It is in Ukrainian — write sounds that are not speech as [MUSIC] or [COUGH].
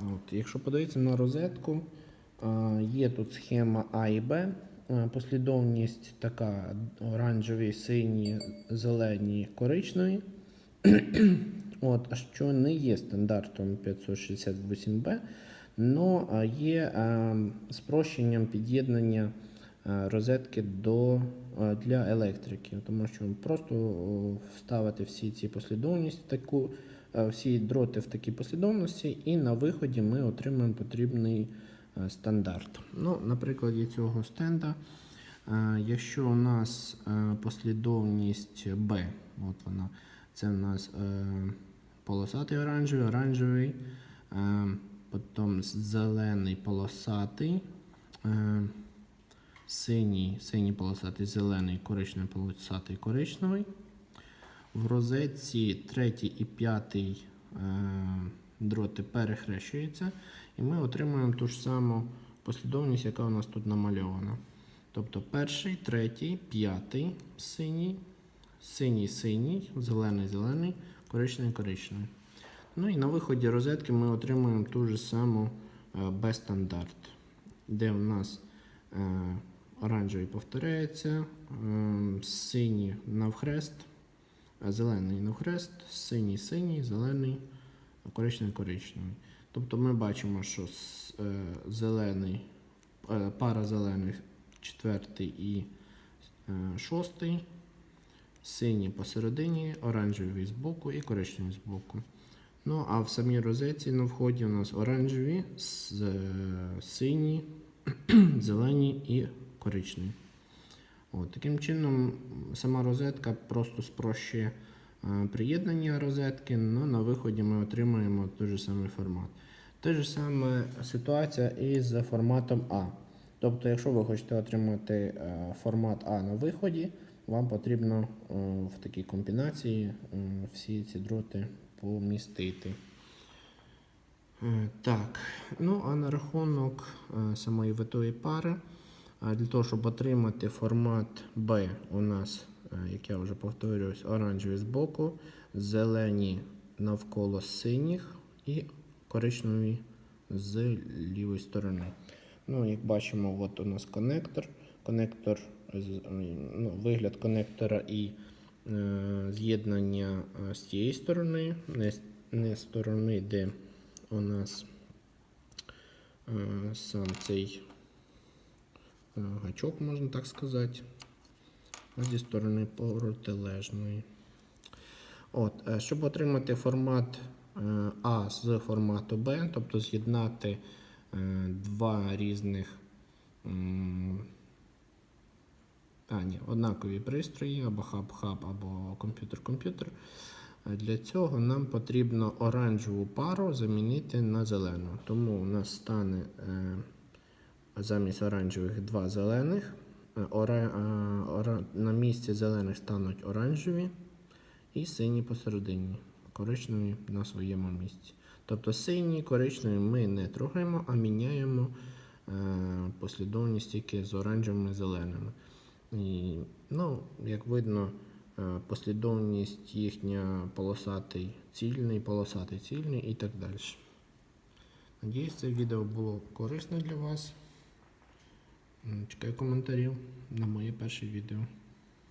От, якщо подивитися на розетку, є тут схема А і Б. Послідовність така оранжеві, сині, зелені, коричневі. [CLEARS THROAT] От, що не є стандартом 568B, але є спрощенням під'єднання розетки до, для електрики, тому що просто вставити всі ці послідовності, в таку, всі дроти в такій послідовності, і на виході ми отримаємо потрібний е, стандарт. Ну, на прикладі цього стенда, е, якщо у нас е, послідовність B, от вона, це у нас е, полосатий оранжевий, оранжевий, е, потім зелений полосатий, е, синій, синій полосатий, зелений, коричневий полосатий, коричневий. В розетці третій і п'ятий е, дроти перехрещуються, і ми отримуємо ту ж саму послідовність, яка у нас тут намальована. Тобто перший, третій, п'ятий синій, синій, синій, зелений, зелений, коричневий, коричневий. Ну і на виході розетки ми отримуємо ту ж саму е, B-стандарт, де у нас е, оранжевий повторяється, е, синій навхрест, а зелений навхрест, синій, синій, зелений, коричневий, коричневий. Тобто ми бачимо, що е, зелений, е, пара зелених, четвертий і е, шостий, синій посередині, оранжевий збоку і коричневий збоку. Ну, а в самій розетці на вході у нас оранжеві, з- е, сині, [CLEARS THROAT] зелені і коричневі. От, таким чином, сама розетка просто спрощує е, приєднання розетки, але на виході ми отримуємо той же самий формат. Те ж саме ситуація і з форматом А. Тобто, якщо ви хочете отримати е, формат А на виході, вам потрібно е, в такій комбінації всі ці дроти помістити. Так, ну а на рахунок самої витої пари, для того, щоб отримати формат B, у нас, е, як я вже повторююсь, оранжеві збоку, зелені навколо синіх і коричневі з лівої сторони. Ну, як бачимо, от у нас. Конектор, з- ну, вигляд конектора і е, з'єднання е, з тієї сторони, не, не сторони, де у нас е, сам цей гачок, можна так сказати, зі сторони протилежної. От, е, щоб отримати формат е, А з формату Б, тобто з'єднати е, два різних а, ні, однакові пристрої, або хаб-хаб, або комп'ютер-комп'ютер. Для цього нам потрібно оранжеву пару замінити на зелену. Тому у нас стане замість оранжевих два зелених. Е, Ора, е, ора, на місці зелених стануть оранжеві і сині посередині. Коричневі на своєму місці. Тобто сині, коричневі ми не трогаємо, а міняємо е, послідовність тільки з оранжевими і зеленими. І, ну, як видно, е, послідовність їхня полосатий цільний, полосатий цільний і так далі. Надіюсь, це відео було корисно для вас. Чекаю коментарів на моє перше відео.